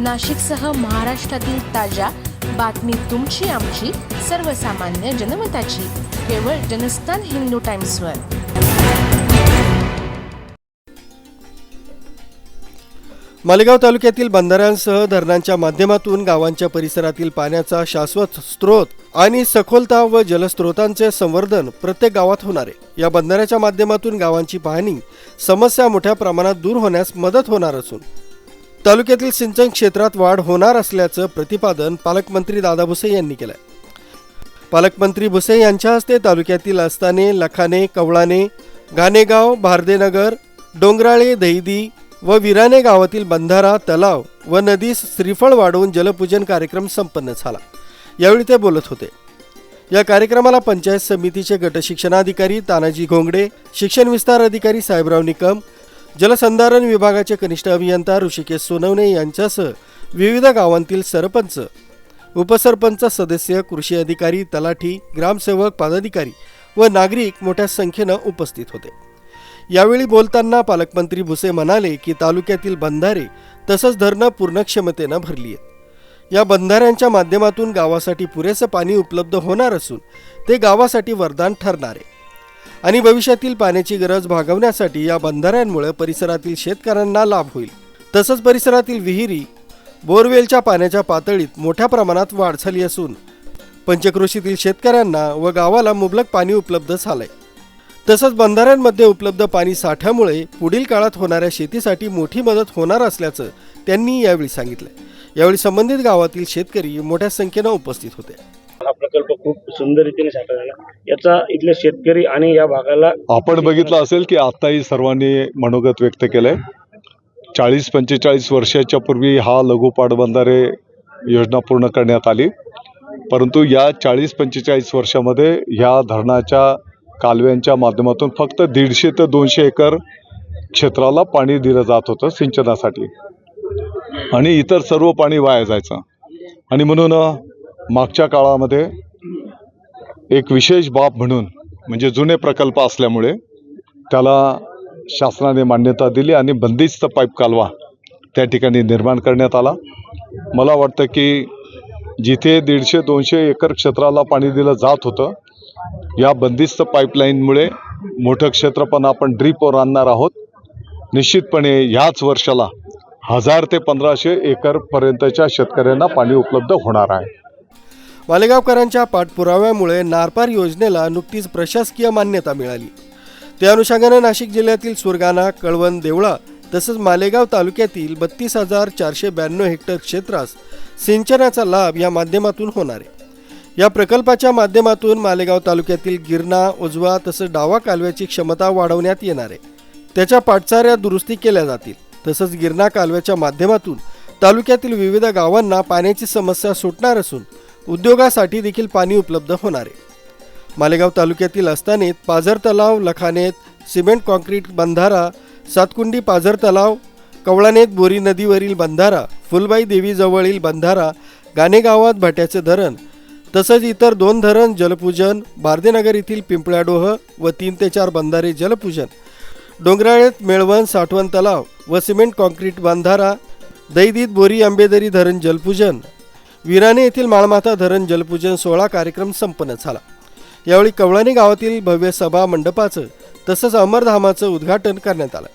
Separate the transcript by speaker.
Speaker 1: नाशिकसह महाराष्ट्रातील ताज्या बातमी तुमची आमची सर्वसामान्य जनमताची. केवळ जनस्थान हिंदू टाइम्सवर.
Speaker 2: मालेगाव तालुक्यातील बंधाऱ्यांसह धरणांच्या माध्यमातून गावांच्या परिसरातील पाण्याचा शाश्वत स्रोत आणि सखोलता व जलस्रोतांचे संवर्धन प्रत्येक गावात होणार आहे. या बंधाऱ्याच्या माध्यमातून गावांची पाहणी समस्या मोठ्या प्रमाणात दूर होण्यास मदत होणार असून तालुक्यातील सिंचन क्षेत्रात वाढ होणार असल्याचं प्रतिपादन पालकमंत्री दादा भुसे यांनी केलं पालकमंत्री भुसे यांच्या हस्ते तालुक्यातील अस्ताने लखाने कवळाने घाणेगाव भारदेनगर डोंगराळे दहिदी व विराने गावातील बंधारा तलाव व नदीस श्रीफळ वाढवून जलपूजन कार्यक्रम संपन्न झाला. यावेळी ते बोलत होते. या कार्यक्रमाला पंचायत समितीचे गटशिक्षणाधिकारी तानाजी घोंगडे शिक्षण विस्तार अधिकारी साहेबराव निकम जलसंधारण विभागाचे कनिष्ठ अभियंता ऋषिकेश सोनवणे यांच्यासह विविध गावांतील सरपंच उपसरपंच सदस्य कृषी अधिकारी तलाठी ग्रामसेवक पदाधिकारी व नागरिक मोठ्या संख्येनं उपस्थित होते. यावेळी बोलताना पालकमंत्री भुसे म्हणाले की तालुक्यातील बंधारे तसंच धरणं पूर्ण क्षमतेनं भरली आहेत. या बंधाऱ्यांच्या माध्यमातून गावासाठी पुरेसं पाणी उपलब्ध होणार असून ते गावासाठी वरदान ठरणार आहे. आणि भविष्यातील पाण्याची गरज भागवण्यासाठी या बंधाऱ्यांमुळे परिसरातील शेतकऱ्यांना लाभ होईल. तसंच परिसरातील विहिरी बोरवेलच्या पाण्याच्या पातळीत मोठ्या प्रमाणात वाढ झाली असून पंचक्रोशीतील शेतकऱ्यांना व गावाला मुबलक पाणी उपलब्ध झालंय. तसंच बंधाऱ्यांमध्ये उपलब्ध पाणी साठ्यामुळे पुढील काळात होणाऱ्या शेतीसाठी मोठी मदत होणार असल्याचं त्यांनी यावेळी सांगितलं यावेळी संबंधित गावातील शेतकरी मोठ्या संख्येनं उपस्थित होते.
Speaker 3: प्रकल्प खूप सुंदर रीतीने झाला. याचा इथले शेतकरी आणि या भागाला
Speaker 4: आपण बघितलं असेल की आताही सर्वांनी मनोगत व्यक्त केलंय. चाळीस पंचेचाळीस वर्षाच्या पूर्वी हा लघु बंधारे योजना पूर्ण करण्यात आली. परंतु या चाळीस पंचेचाळीस वर्षामध्ये ह्या धरणाच्या कालव्यांच्या माध्यमातून फक्त दीडशे ते दोनशे एकर क्षेत्राला पाणी दिलं जात होतं सिंचनासाठी. आणि इतर सर्व पाणी वाया जायचं. आणि म्हणून मागच्या काळामध्ये एक विशेष बाब म्हणून म्हणजे जुने प्रकल्प असल्यामुळे त्याला शासनाने मान्यता दिली आणि बंदिस्त पाईप कालवा त्या ठिकाणी निर्माण करण्यात आला. मला वाटतं की जिथे दीडशे दोनशे एकर क्षेत्राला पाणी दिलं जात होतं या बंदिस्त पाईपलाईनमुळे मोठं क्षेत्र पण आपण ड्रीपवर आणणार आहोत. निश्चितपणे ह्याच वर्षाला हजार ते पंधराशे एकरपर्यंतच्या शेतकऱ्यांना पाणी उपलब्ध होणार आहे.
Speaker 2: मालेगावकरांच्या पाठपुराव्यामुळे नारपार योजनेला नुकतीच प्रशासकीय मान्यता मिळाली. त्या अनुषंगानं नाशिक जिल्ह्यातील सुरगाणा कळवण देवळा तसंच मालेगाव तालुक्यातील बत्तीस हजार चारशे ब्याण्णव हेक्टर क्षेत्रास सिंचनाचा लाभ या माध्यमातून होणार आहे. या प्रकल्पाच्या माध्यमातून मालेगाव तालुक्यातील गिरणा उजवा तसंच डावा कालव्याची क्षमता वाढवण्यात येणार आहे. त्याच्या पाटचाऱ्या दुरुस्ती केल्या जातील. तसंच गिरणा कालव्याच्या माध्यमातून तालुक्यातील विविध गावांना पाण्याची समस्या सुटणार असून उद्योगासाठी देखील पाणी उपलब्ध होणार आहे. मालेगाव तालुक्यातील असतानेत पाझर तलाव लखानेत सिमेंट कॉन्क्रीट बंधारा सातकुंडी पाझर तलाव कवळानेत बोरी नदीवरील बंधारा फुलबाई देवीजवळील बंधारा गाणेगावात भाट्याचे धरण तसंच इतर दोन धरण जलपूजन बार्देनगर येथील पिंपळ्याडोह व तीन ते चार बंधारे जलपूजन डोंगराळेत मेळवण साठवण तलाव व सिमेंट कॉन्क्रीट बंधारा दैदीत बोरी आंबेदरी धरण जलपूजन विराणे येथील माळमाथा धरण जलपूजन सोहळा कार्यक्रम संपन्न झाला. यावेळी कवळाने गावातील भव्य सभा मंडपाचं तसंच अमरधामाचं उद्घाटन करण्यात आलं.